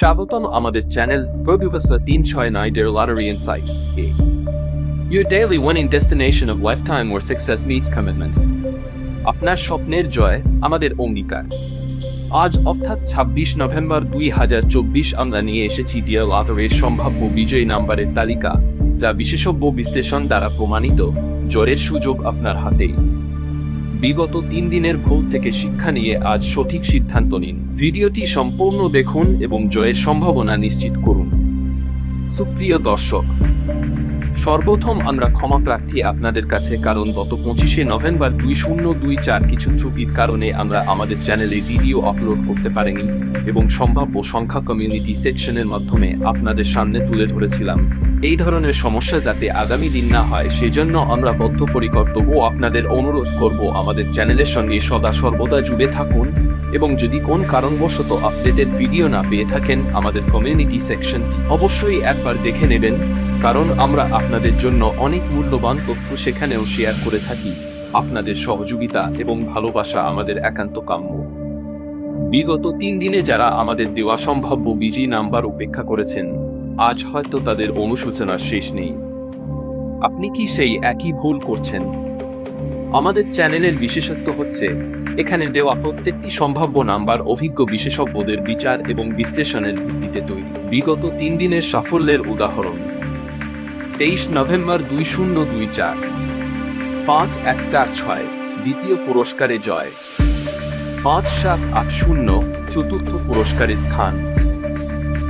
স্বাগতম আমাদের চ্যানেল প্রবিবস্তা তিন ছয় নয় ডের লটারি ইনসাইটস এ। Your daily winning destination of lifetime where success meets commitment. আপনার স্বপ্নের জয় আমাদের অঙ্গীকার। আজ অর্থাৎ ছাব্বিশ নভেম্বর দুই হাজার চব্বিশ আমরা নিয়ে এসেছি ডিয়ার লটারির সম্ভাব্য বিজয়ী নাম্বারের তালিকা, যা বিশেষজ্ঞ বিশ্লেষণ দ্বারা প্রমাণিত জয়ের সুযোগ আপনার হাতেই। বিগত তিন দিনের ভুল থেকে শিক্ষা নিয়ে আজ সঠিক সিদ্ধান্ত নিন। ভিডিওটি সম্পূর্ণ দেখুন এবং জয়ের সম্ভাবনা নিশ্চিত করুন। সুপ্রিয় দর্শক সর্বপ্রথম আমরা ক্ষমা প্রার্থী আপনাদের কাছে, কারণ গত পঁচিশে নভেম্বর দুই শূন্য দুই চার কিছু ত্রুটির কারণে আমরা আমাদের চ্যানেলে ভিডিও আপলোড করতে পারিনি এবং সম্ভাব্য সংখ্যা কমিউনিটি সেকশনের মাধ্যমে আপনাদের সামনে তুলে ধরেছিলাম। এই ধরনের সমস্যা যাতে আগামী দিন না হয়, সেজন্য আমরা বদ্ধপরিকর তবুও আপনাদের অনুরোধ করব আমাদের চ্যানেলের সঙ্গে সদা সর্বদা জুড়ে থাকুন এবং যদি কোন কারণবশত আপডেটেড ভিডিও না পেয়ে থাকেন আমাদের কমিউনিটি সেকশনটি অবশ্যই একবার দেখে নেবেন। কারণ আমরা আপনাদের জন্য অনেক মূল্যবান তথ্য সেখানেও শেয়ার করে থাকি। আপনাদের সহযোগিতা এবং ভালোবাসা আমাদের একান্ত কাম্য। বিগত তিন দিনে যারা আমাদের দেওয়া সম্ভাব্য বিজি নাম্বার উপেক্ষা করেছেন, আজ হয়তো তাদের অনুশোচনার শেষ নেই। আপনি কি সেই একই ভুল করছেন? আমাদের চ্যানেলের বিশেষত্ব হচ্ছে, এখানে দেওয়া প্রত্যেকটি সম্ভাব্য নাম্বার অভিজ্ঞ বিশেষজ্ঞদের বিচার এবং বিশ্লেষণের ভিত্তিতে তৈরি। বিগত তিন দিনের সাফল্যের উদাহরণ। তেইশ নভেম্বর দুই শূন্য দুই চার। পাঁচ এক চার ছয়, দ্বিতীয় পুরস্কারে জয়। পাঁচ সাত আট শূন্য, চতুর্থ পুরস্কারে স্থান।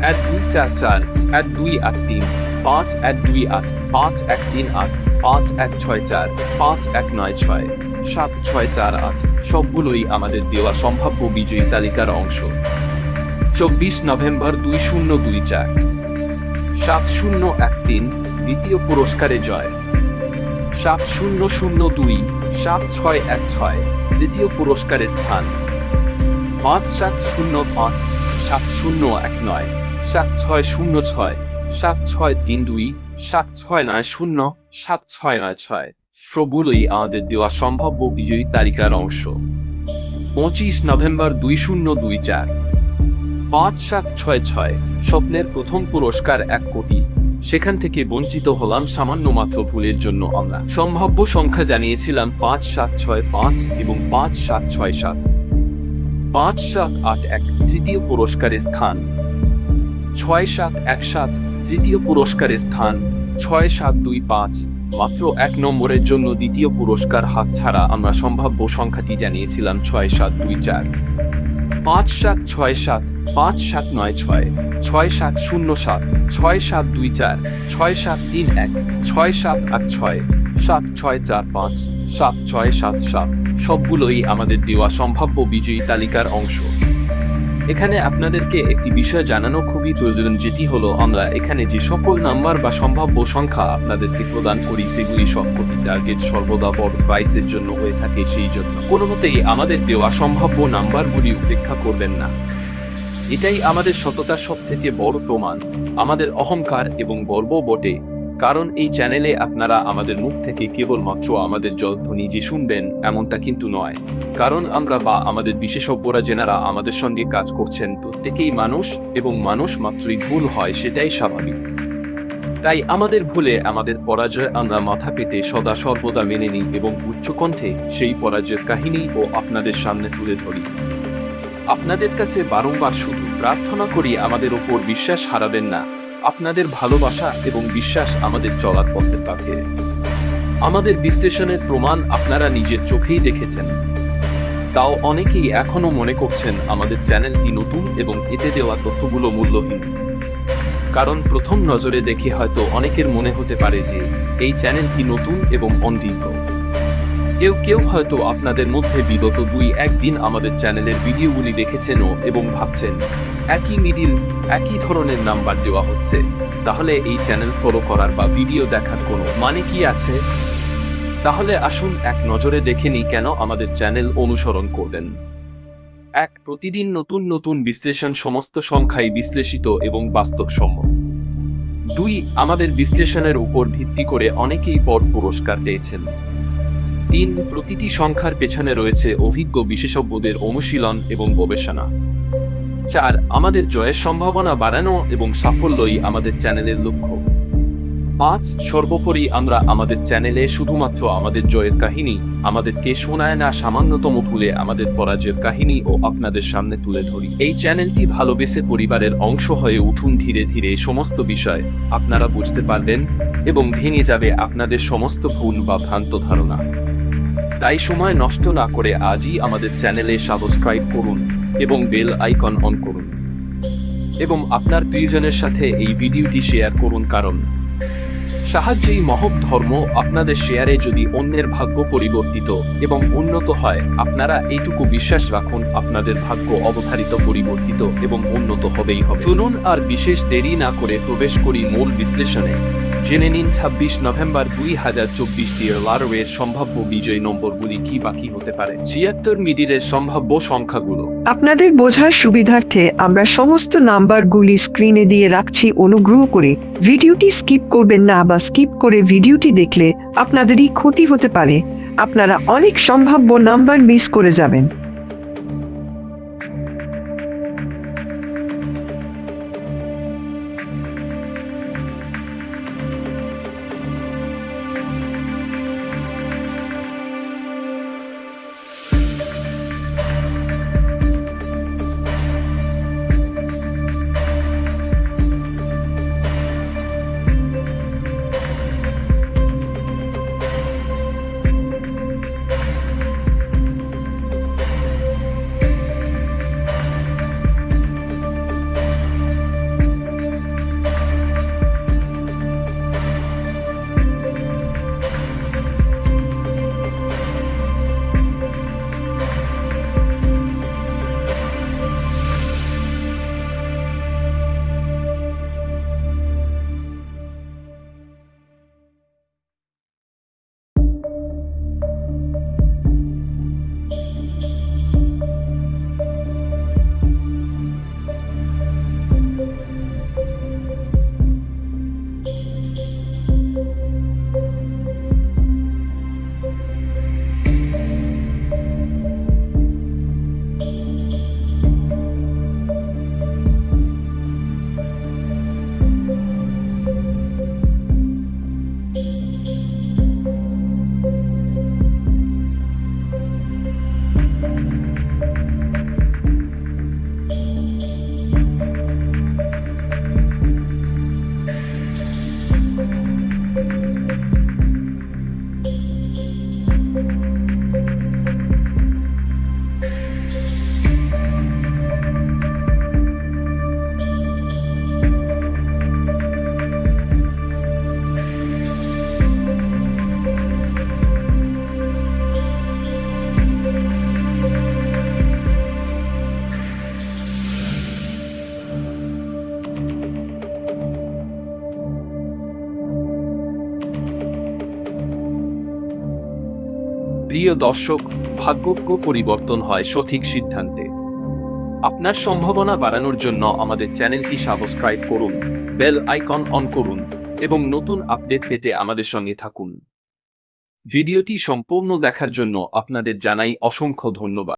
এক দুই চার চার, এক দুই আট তিন, পাঁচ এক দুই আট, পাঁচ এক তিন আট, পাঁচ এক ছয় চার, পাঁচ এক নয় ছয়, সাত ছয় চার আট, সবগুলোই আমাদের দেওয়া সম্ভাব্য বিজয়ী তালিকার অংশ। চব্বিশ নভেম্বর দুই শূন্য দুই চার। সাত শূন্য এক তিন দ্বিতীয় পুরস্কারে জয়। সাত শূন্য শূন্য দুই, সাত ছয় এক ছয়, তৃতীয় পুরস্কারে স্থান। পাঁচ সাত শূন্য পাঁচ, সাত শূন্য এক নয়, সাত ছয় শূন্য ছয়, সাত ছয় তিন দুই, সাত ছয় নয় শূন্য, সাত ছয় নয় ছয়। সবগুলোই আমাদের দেওয়া সম্ভাব্য বিজয়ী তালিকার অংশ। পঁচিশ নভেম্বর দুই শূন্য দুই চার। পাঁচ সাত ছয় ছয়, স্বপ্নের প্রথম পুরস্কার এক কোটি। সেখান থেকে বঞ্চিত হলাম সামান্য মাত্র ভুলের জন্য আমরা। সম্ভাব্য সংখ্যা জানিয়েছিলাম পাঁচ সাত ছয় পাঁচ এবং পাঁচ সাত ছয় সাত। পাঁচ সাত আট এক তৃতীয় পুরস্কারের স্থান। ছয় সাত এক সাত তৃতীয় পুরস্কারের স্থান। ছয় সাত দুই পাঁচ মাত্র এক নম্বরের জন্য দ্বিতীয় পুরস্কার হাত ছাড়া আমরা সম্ভাব্য সংখ্যাটি জানিয়েছিলাম ছয় সাত দুই চার। পাঁচ সাত ছয় সাত, পাঁচ সাত নয় ছয় ছয় সাত শূন্য সাত, ছয় সাত দুই চার, ছয় সাত তিন এক, ছয় সাত আট ছয়, সাত ছয় চার পাঁচ, সাত ছয় সাত সাত। সবগুলোই আমাদের দেওয়া সম্ভাব্য বিজয়ী তালিকার অংশ। এখানে আপনাদেরকে একটি বিষয় জানানো খুবই প্রয়োজন, যেটি হলো আমরা এখানে যে সকল নাম্বার বা সম্ভাব্য সংখ্যা আপনাদেরকে প্রদান করি, সেগুলি সবকটি টার্গেট সর্বদা বড় প্রাইসের জন্য হয়ে থাকে সেই জন্য। কোনো মতেই আমাদের দেওয়া সম্ভাব্য নাম্বারগুলি উপেক্ষা করবেন না। এটাই আমাদের সততার সব থেকে বড় প্রমাণ। আমাদের অহংকার এবং গর্ব বটে। কারণ এই চ্যানেলে আপনারা আমাদের মুখ থেকে কেবলমাত্র আমাদের জলধ্বনি যে শুনবেন, এমনটা কিন্তু নয়। কারণ আমরা বা আমাদের বিশেষজ্ঞরা যেনারা আমাদের সঙ্গে কাজ করছেন, প্রত্যেকেই মানুষ এবং মানুষ মাত্রই ভুল হয়, সেটাই স্বাভাবিক। তাই আমাদের ভুলে আমাদের পরাজয় আমরা মাথা পেতে সদা সর্বদা মেনে নিই এবং উচ্চকণ্ঠে সেই পরাজয়ের কাহিনী ও আপনাদের সামনে তুলে ধরি। আপনাদের কাছে বারংবার শুধু প্রার্থনা করি, আমাদের ওপর বিশ্বাস হারাবেন না। আপনাদের ভালোবাসা এবং বিশ্বাস আমাদের চলার পথের পথে আমাদের বিশ্লেষণের প্রমাণ আপনারা নিজের চোখেই দেখেছেন। তাও অনেকেই এখনও মনে করছেন আমাদের চ্যানেলটি নতুন এবং এতে দেওয়া তথ্যগুলো মূল্যহীন। কারণ প্রথম নজরে দেখে হয়তো অনেকের মনে হতে পারে যে, এই চ্যানেলটি নতুন এবং অনদীর্ঘ কেউ কেউ হয়তো আপনাদের মধ্যে বিগত দুই একদিন আমাদের চ্যানেলের ভিডিওগুলি দেখেছেনও এবং ভাবছেন, একই মিডিল, একই ধরনের নাম্বার দেওয়া হচ্ছে, তাহলে এই চ্যানেল ফলো করার বা ভিডিও দেখার কোনো মানে কি আছে? তাহলে আসুন এক নজরে দেখে নিই কেন আমাদের চ্যানেল অনুসরণ করবেন এক, প্রতিদিন নতুন নতুন বিশ্লেষণ সমস্ত সংখ্যায় বিশ্লেষিত এবং বাস্তবসম্মত। দুই, আমাদের বিশ্লেষণের উপর ভিত্তি করে অনেকেই বড় পুরস্কার পেয়েছেন। তিন প্রতিটি সংখ্যার পেছনে রয়েছে অভিজ্ঞ বিশেষজ্ঞদের অনুশীলন এবং গবেষণা। চার, আমাদের জয়ের সম্ভাবনা বাড়ানো এবং সাফল্যই আমাদের চ্যানেলের লক্ষ্য। পাঁচ, সর্বোপরি আমরা আমাদের চ্যানেলে শুধুমাত্র আমাদের জয়ের কাহিনী, আমাদেরকে শোনায় না সামান্যতম ভুলে আমাদের পরাজয়ের কাহিনী ও আপনাদের সামনে তুলে ধরি। এই চ্যানেলটি ভালোবেসে পরিবারের অংশ হয়ে উঠুন ধীরে ধীরে সমস্ত বিষয় আপনারা বুঝতে পারবেন এবং ভেঙে যাবে আপনাদের সমস্ত ভুল বা ভ্রান্ত ধারণা। তাই সময় নষ্ট না করে আজই আমাদের চ্যানেলে সাবস্ক্রাইব করুন এবং বেল আইকন অন করুন। এবং আপনার প্রিয়জনের সাথে এই ভিডিওটি শেয়ার করুন কারণ সাহায্যেই মহৎ ধর্ম আপনাদের শেয়ারে যদি অন্যের ভাগ্য পরিবর্তিত এবং উন্নত হয়, আপনারা এইটুকু বিশ্বাস রাখুন, আপনাদের ভাগ্য অবধারিত পরিবর্তিত এবং উন্নত হবেই হবে। চলুন আর বিশেষ দেরি না করে প্রবেশ করি মূল বিশ্লেষণে। জেনে নিন, ছাব্বিশ নভেম্বর দুই হাজার চব্বিশ ডিয়ার লারোয়ের সম্ভাব্য বিজয়ী নম্বরগুলি কি বাকি হতে পারে? ছিয়াত্তর মিডিলের সম্ভাব্য সংখ্যাগুলো। আপনাদের বোঝার সুবিধার্থে আমরা সমস্ত নাম্বারগুলি স্ক্রিনে দিয়ে রাখছি, অনুগ্রহ করে ভিডিওটি স্কিপ করবেন না বা স্কিপ করে ভিডিওটি দেখলে আপনাদেরই ক্ষতি হতে পারে। আপনারা অনেক সম্ভাব্য নাম্বার মিস করে যাবেন। প্রিয় দর্শক, ভাগ্যজ্ঞ পরিবর্তন হয় সঠিক সিদ্ধান্তে। আপনার সম্ভাবনা বাড়ানোর জন্য আমাদের চ্যানেলটি সাবস্ক্রাইব করুন, বেল আইকন অন করুন এবং নতুন আপডেট পেতে আমাদের সঙ্গে থাকুন। ভিডিওটি সম্পূর্ণ দেখার জন্য আপনাদের জানাই অসংখ্য ধন্যবাদ।